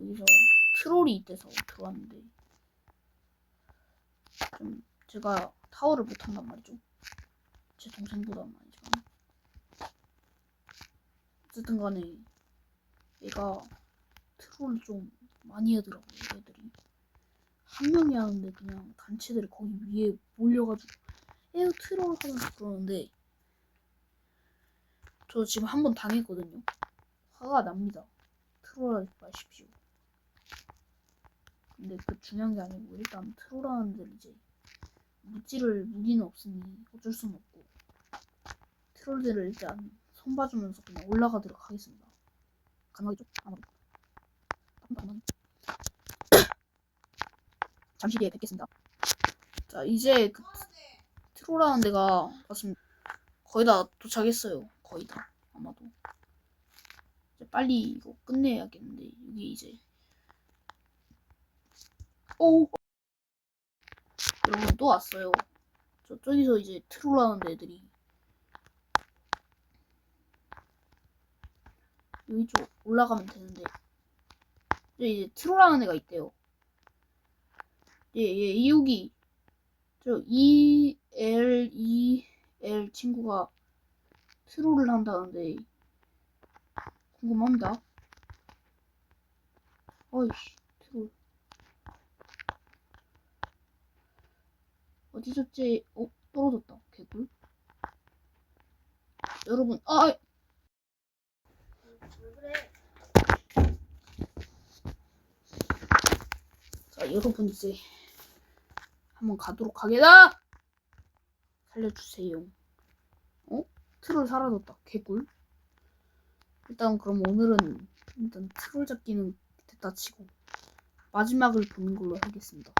여기서 트롤이 있대서 들어왔는데 좀 제가 타워를 못한단 말이죠. 제 동생보다는 아니지만 어쨌든 간에 얘가 트롤을 좀 많이 하더라고요 애들이. 한 명이 하는데 그냥 단체들이 거기 위에 몰려가지고 에어 트롤 하면서 그러는데 저 지금 한 번 당했거든요. 화가 납니다. 트롤하지 마십시오 근데 그 중요한 게 아니고 일단 트롤하는 들 이제 무찌를 무기는 없으니 어쩔 수는 없고 트롤들을 일단 손 봐주면서 그냥 올라가도록 하겠습니다. 가능하겠죠? 아마도 가능 잠시 뒤에 뵙겠습니다. 자 이제 그 트롤하는 데가 맞습니다. 거의 다 도착했어요. 거의 다. 아마도. 이제 빨리 이거 끝내야겠는데 여기 이제 오 여러분 또 왔어요. 저쪽에서 이제 트롤 하는 애들이. 여기 쪽 올라가면 되는데. 이제 이제 트롤 하는 애가 있대요. 예예 이욱이 저 E L E L 친구가 트롤을 한다는데 궁금합니다. 어이씨 트롤 어디졌지? 어 떨어졌다 개꿀 여러분 아 자, 여러분 이제 한번 가도록 하겠다. 살려주세요. 어? 트롤 사라졌다. 개꿀. 일단 그럼 오늘은 일단 트롤 잡기는 됐다 치고 마지막을 보는 걸로 하겠습니다.